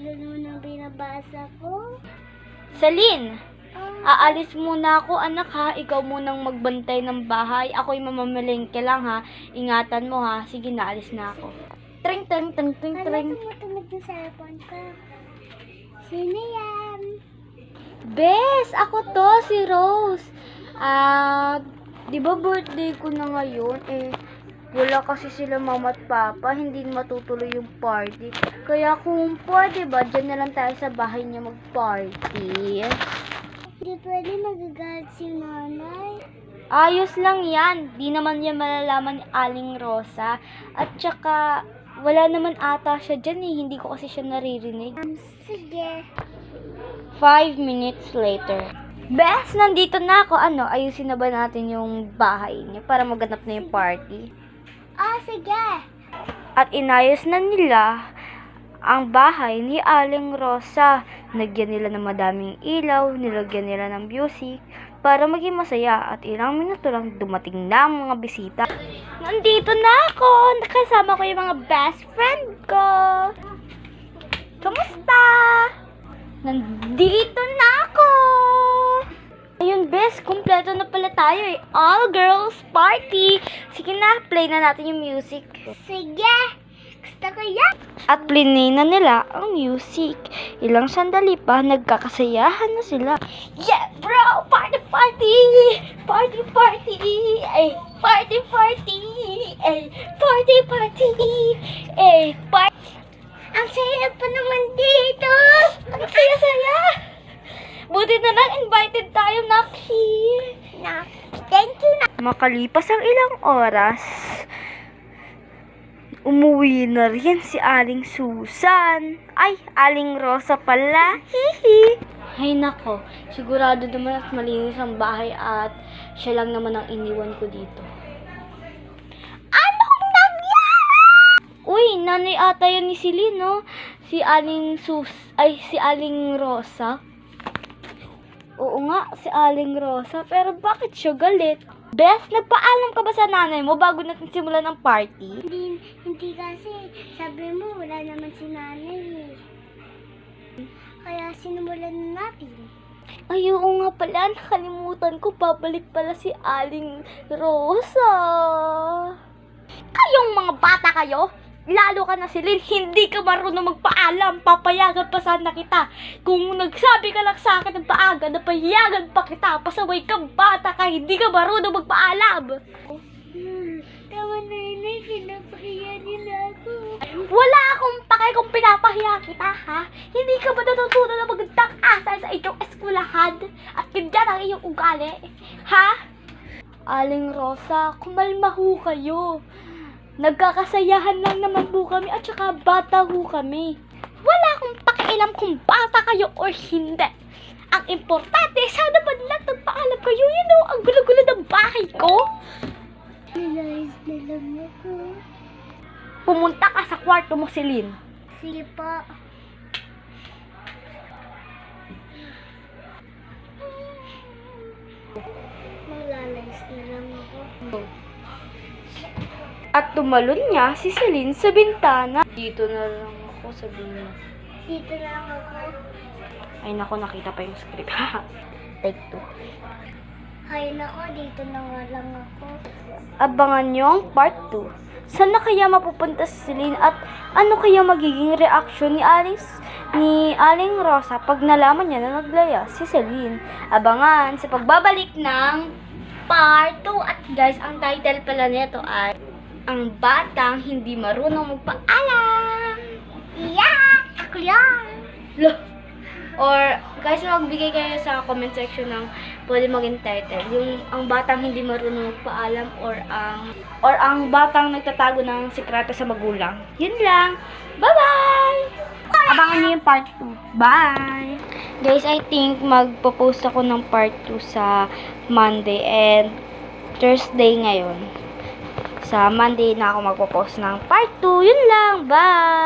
naman ang binabasa ko. Celine, Ah, aalis muna ako anak ha. Ikaw munang magbantay ng bahay. Ako'y mamamalengke lang ha. Ingatan mo ha. Sige na, alis na ako. Tring, tring, tring, tring, tring. tumutunog yung cellphone ko. Sino yan? Bes, ako to, si Rose. Ah, di ba birthday ko na ngayon? Eh, wala kasi sila mama at papa, hindi matutuloy yung party. Kaya kung pwede ba, dyan na lang tayo sa bahay niya mag-party. Hindi pwede magagalit si nanay. Ayos lang yan. Di naman yan malalaman ni Aling Rosa. At saka, wala naman ata siya dyan eh. Hindi ko kasi siya naririnig. Um, sige. Five minutes later. Bes, nandito na ako. Ano, ayusin na ba natin yung bahay niya para maganap na yung party? Ah, sige. At inayos na nila ang bahay ni Aling Rosa. Nagyan nila ng madaming ilaw, nilagyan nila ng music para maging masaya at ilang minuto lang dumating na ang mga bisita. Nandito na ako! Nakasama ko yung mga best friend ko! Kamusta? Nandito na ako! Ayun, best, kumpleto na pala tayo eh. All girls party! Sige na, play na natin yung music. Sige. Gusto ko yan. At plinay na nila ang music. Ilang sandali pa, nagkakasayahan na sila. Yeah, bro! Party, party! Party, party! Ay, party, party! Ay, party, party! Ay, party! Ang saya pa naman dito. Ang saya-saya! Buti na lang, invited tayo, Naki! Na, thank you na. Makalipas ang ilang oras, umuwi na rin si Aling Susan. Ay, Aling Rosa pala. Hihi. Ay nako, sigurado naman at malinis ang bahay at siya lang naman ang iniwan ko dito. Anong nangyari? Uy, nanay ata yan ni Celine, no? Si Aling Sus... Ay, si Aling Rosa. Oo nga, si Aling Rosa. Pero bakit siya galit? Bes, nagpaalam ka ba sa nanay mo bago natin simulan ang party? Hindi, hindi kasi. Sabi mo, wala naman si nanay eh. Kaya sinumulan na natin. Ay, oo nga pala. Nakalimutan ko. Babalik pala si Aling Rosa. Kayong mga bata kayo, lalo ka na si Lynn, hindi ka marunong magpaalam. Papayagan pa sana kita. Kung nagsabi ka lang sa akin ng paaga, napayagan pa kita. Pasaway kang bata ka, hindi ka marunong magpaalam. Tama nanay, pinapahiya nila ako. Wala akong pake kung pinapahiya kita, ha? Hindi ka ba natutunan na magandang asal sa inyong eskwelahan? At ganyan ang iyong ugali, ha? Aling Rosa, kumalma ho kayo. Nagkakasayahan lang naman po kami at saka bata ho kami. Wala akong pakialam kung bata kayo or hindi. Ang importante, sana ba lang nagpaalam kayo? Yan o, ang gulo-gulo ng bahay ko. Nilayas na lang ako. Pumunta ka sa kwarto mo, Celine. Sige po. Maglalayas na lang ako. At tumalon niya si Celine sa bintana. Dito na lang ako sa mo. Dito na lang ako. Ay nako, nakita pa yung script. Take two. Hay nako, dito na nga lang ako. Abangan niyo ang part 2. Saan na kaya mapupunta si Celine at ano kaya magiging reaction ni Alice ni Aling Rosa pag nalaman niya na naglaya si Celine. Abangan sa pagbabalik ng part 2. At guys, ang title pala nito ay Ang Batang Hindi Marunong Magpaalam. Yeah! Ako yan! Loh. Or, guys, magbigay kayo sa comment section ng pwede maging title. Yung ang batang hindi marunong magpaalam or ang or ang batang nagtatago ng sikreto sa magulang. Yun lang. Bye-bye! Abangan niyo yung part 2. Bye! Guys, I think magpo-post ako ng part 2 sa Monday and Thursday ngayon. Sa Monday na ako magpo-post ng part 2. Yun lang. Bye!